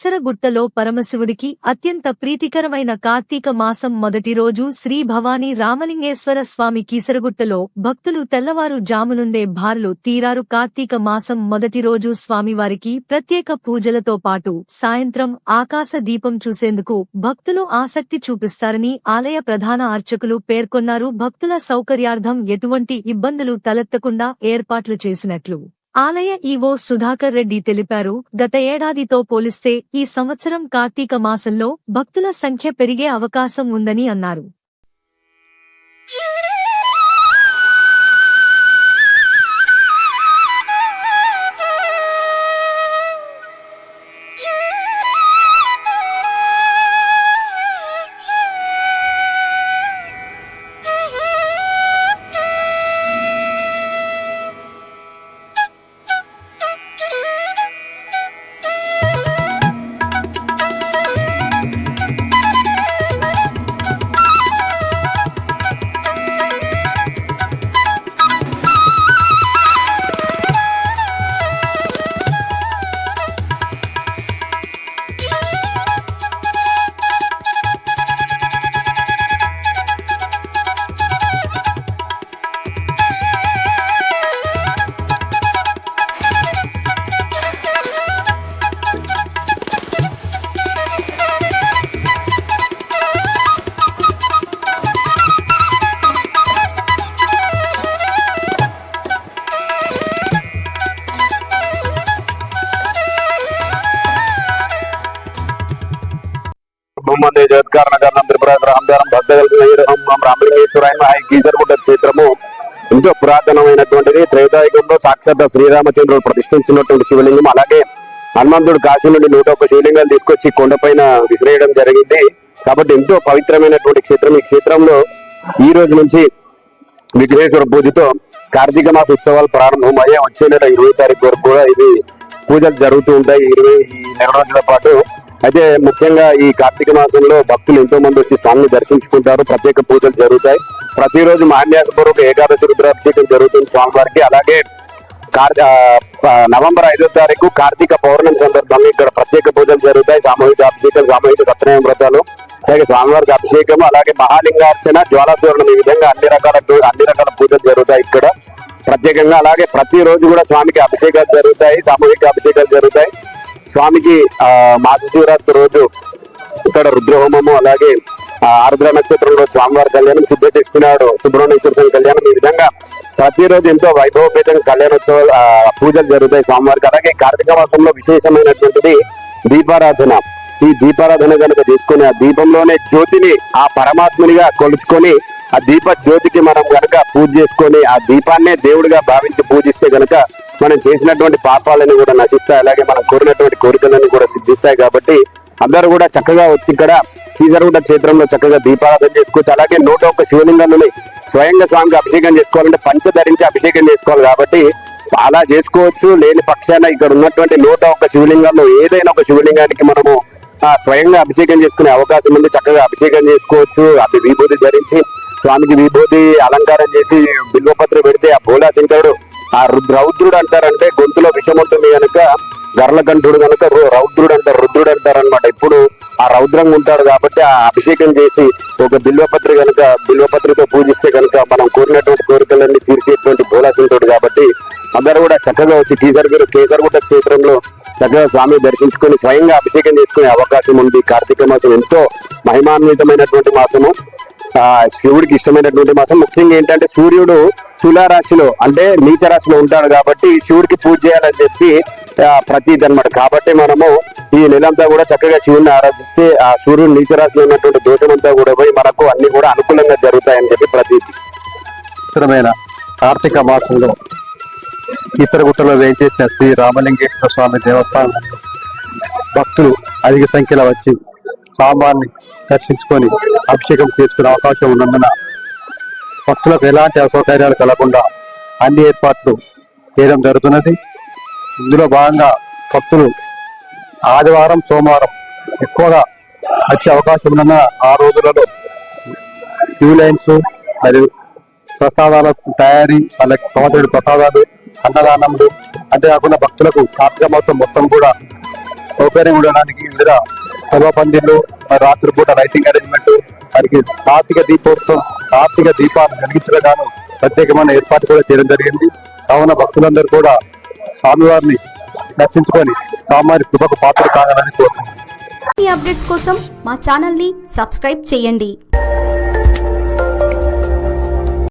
కీసరగుట్టలో పరమశివుడికి అత్యంత ప్రీతికరమైన కార్తీక మాసం మొదటి రోజు శ్రీ భవానీ రామలింగేశ్వర స్వామి కీసరగుట్టలో భక్తులు తెల్లవారు జామునుండే భార్లు తీరారు. కార్తీక మాసం మొదటి రోజు స్వామివారికి ప్రత్యేక పూజలతో పాటు సాయంత్రం ఆకాశ దీపం చూసేందుకు భక్తులు ఆసక్తి చూపిస్తారని ఆలయ ప్రధాన అర్చకులు పేర్కొన్నారు. భక్తుల సౌకర్యార్థం ఎటువంటి ఇబ్బందులు తలెత్తకుండా ఏర్పాట్లు చేసినట్లు ఆలయ ఈవో సుధాకర్ రెడ్డి తెలిపారు గత ఏడాదితో పోలిస్తే ఈ సంవత్సరం కార్తీక మాసంలో భక్తుల సంఖ్య పెరిగే అవకాశం ఉందని అన్నారు. భూమంది జగత్కారణ కారణం త్రిపుర రామదారం భక్తగలం రామలింగేశ్వరాయ గీజర్గుడ్డ క్షేత్రము ఎంతో పురాతనమైనటువంటిది. త్రేతాయుగంలో సాక్షాత్ శ్రీరామచంద్రుడు ప్రతిష్ఠించినటువంటి శివలింగం. అలాగే హనుమంతుడు కాశీ నుండి నూట ఒక్క శివలింగాలు తీసుకొచ్చి కొండపైన విసిరేయడం జరిగింది. కాబట్టి ఎంతో పవిత్రమైనటువంటి క్షేత్రం. ఈ క్షేత్రంలో ఈ రోజు నుంచి విఘ్నేశ్వర పూజతో కార్తీక మాస ఉత్సవాలు ప్రారంభమయ్యే వచ్చే నెల ఇరవై తారీఖు వరకు కూడా ఇది పూజలు జరుగుతూ ఉంటాయి. ఈ ఇరవై ఈ నెల రోజుల పాటు అయితే ముఖ్యంగా ఈ కార్తీక మాసంలో భక్తులు ఎంతో మంది వచ్చి స్వామిని దర్శించుకుంటారు. ప్రత్యేక పూజలు జరుగుతాయి. ప్రతిరోజు మహాన్యాసపూర్వక ఏకాదశి రుద్రాభిషేకం జరుగుతుంది స్వామివారికి. అలాగే కార్ నవంబర్ ఐదో తారీఖు కార్తీక పౌర్ణమి సందర్భంగా ఇక్కడ ప్రత్యేక పూజలు జరుగుతాయి. సామూహిక అభిషేకం సామూహిక సత్యనారాయణ వ్రతాలు అలాగే స్వామివారికి అభిషేకం అలాగే మహాలింగార్చన జ్వాలాధూరణం ఈ విధంగా అన్ని రకాల అన్ని రకాల పూజలు జరుగుతాయి ఇక్కడ. ప్రత్యేకంగా అలాగే ప్రతిరోజు కూడా స్వామికి అభిషేకాలు జరుగుతాయి సామూహిక అభిషేకాలు జరుగుతాయి. స్వామికి ఆ మాస శివరాత్రి రోజు ఇక్కడ రుద్రహోమము అలాగే ఆరుద్ర నక్షత్రంలో స్వామివారి కళ్యాణం సిద్ధ చేస్తున్నాడు సుబ్రహ్మణ్యేశ్వర కళ్యాణం ఈ విధంగా ప్రతిరోజు ఎంతో వైభవపేతంగా కళ్యాణోత్సవాలు పూజలు జరుగుతాయి స్వామివారికి. అలాగే కార్తీక మాసంలో విశేషమైనటువంటిది దీపారాధన. ఈ దీపారాధన కనుక తీసుకుని ఆ దీపంలోనే జ్యోతిని ఆ పరమాత్మునిగా కొలుచుకొని ఆ దీప జ్యోతికి పూజ చేసుకొని ఆ దీపాన్నే దేవుడిగా భావించి పూజిస్తే గనక మనం చేసినటువంటి పాపాలని కూడా నశిస్తాయి. అలాగే మనం కోరినటువంటి కోరికలను కూడా సిద్ధిస్తాయి కాబట్టి అందరూ కూడా చక్కగా వచ్చి ఇక్కడ కీసరగుట్ట క్షేత్రంలో చక్కగా దీపారాధన చేసుకోవచ్చు. అలాగే నూట ఒక్క శివలింగాలని స్వయంగా స్వామికి అభిషేకం చేసుకోవాలంటే పంచ ధరించి అభిషేకం చేసుకోవాలి కాబట్టి అలా చేసుకోవచ్చు. లేని పక్షాన ఇక్కడ ఉన్నటువంటి నూట ఒక్క శివలింగాల్లో ఏదైనా ఒక శివలింగానికి మనము ఆ, స్వయంగా అభిషేకం చేసుకునే అవకాశం ఉంది. చక్కగా అభిషేకం చేసుకోవచ్చు. అది విభూతి ధరించి స్వామికి విభూతి అలంకారం చేసి బిల్వపత్ర పెడితే ఆ భోలా శంకరుడు ఆ రౌద్రుడు అంటారంటే గొంతులో విషం ఉంటుంది కనుక గర్లకంఠుడు కనుక రౌద్రుడు అంటారు రుద్రుడు అంటారు అనమాట ఇప్పుడు ఆ రౌద్రంగా ఉంటాడు కాబట్టి ఆ అభిషేకం చేసి ఒక బిల్వపత్రి కనుక బిల్వపత్రితో పూజిస్తే కనుక మనం కోరినటువంటి కోరికలన్నీ తీర్చేటువంటి భోలాశంకరుడు కాబట్టి అందరూ కూడా చక్కగా వచ్చి కేసరగురు కేసరగుట్ట క్షేత్రంలో చక్కగా స్వామి దర్శించుకొని స్వయంగా అభిషేకం చేసుకునే అవకాశం ఉంది. కార్తీక మాసం ఎంతో మహిమాన్వితమైనటువంటి మాసము. శివుడికి ఇష్టమైనటువంటి మాసం ముఖ్యంగా ఏంటంటే సూర్యుడు తులారాశిలో అంటే నీచ రాశిలో ఉంటాడు కాబట్టి శివుడికి పూజ చేయాలని చెప్పి ప్రతీది అనమాట కాబట్టి మనము ఈ నెలంతా కూడా చక్కగా శివుడిని ఆరాధిస్తే ఆ సూర్యుడు నీచ రాశిలో ఉన్నటువంటి దోషమంతా కూడా పోయి మనకు అన్ని కూడా అనుకూలంగా జరుగుతాయని చెప్పి ప్రతీతి. స్థిరమైన కార్తీక మాసంలో కీసరగుట్టలో వేయించేసిన శ్రీ రామలింగేశ్వర స్వామి దేవస్థానం భక్తులు అధిక సంఖ్యలో వచ్చి స్వామివారిని దర్శించుకొని అభిషేకం చేసుకునే అవకాశం ఉన్నందున భక్తులకు ఎలాంటి అసౌకర్యాలు కలగకుండా అన్ని ఏర్పాట్లు చేయడం జరుగుతున్నది. ఇందులో భాగంగా భక్తులు ఆదివారం సోమవారం ఎక్కువగా వచ్చే అవకాశం ఉన్న ఆ రోజులలో క్యూ లైన్స్ మరియు ప్రసాదాల తయారీ వాళ్ళకి సంవత్సరం ప్రసాదాలు అన్నదానములు అంతేకాకుండా భక్తులకు కార్యక్రమం మొత్తం కూడా సౌకర్యం ఉండడానికి వివిధ సభా పందిళ్ళు మరి రాత్రిపూట లైటింగ్ అరేంజ్మెంట్ వారికి కార్తీక దీపోత్సవం కార్తీక దీపాలు వెలిగించడం గాను ప్రత్యేకమైన ఏర్పాటు కూడా చేయడం జరిగింది. కావున భక్తులందరూ కూడా స్వామివారిని దర్శించుకొని స్వామివారి కృపకు పాత్ర కావాలని కోరుకుంటున్నాను. అప్డేట్స్ కోసం మా ఛానల్ని సబ్స్క్రైబ్ చేయండి.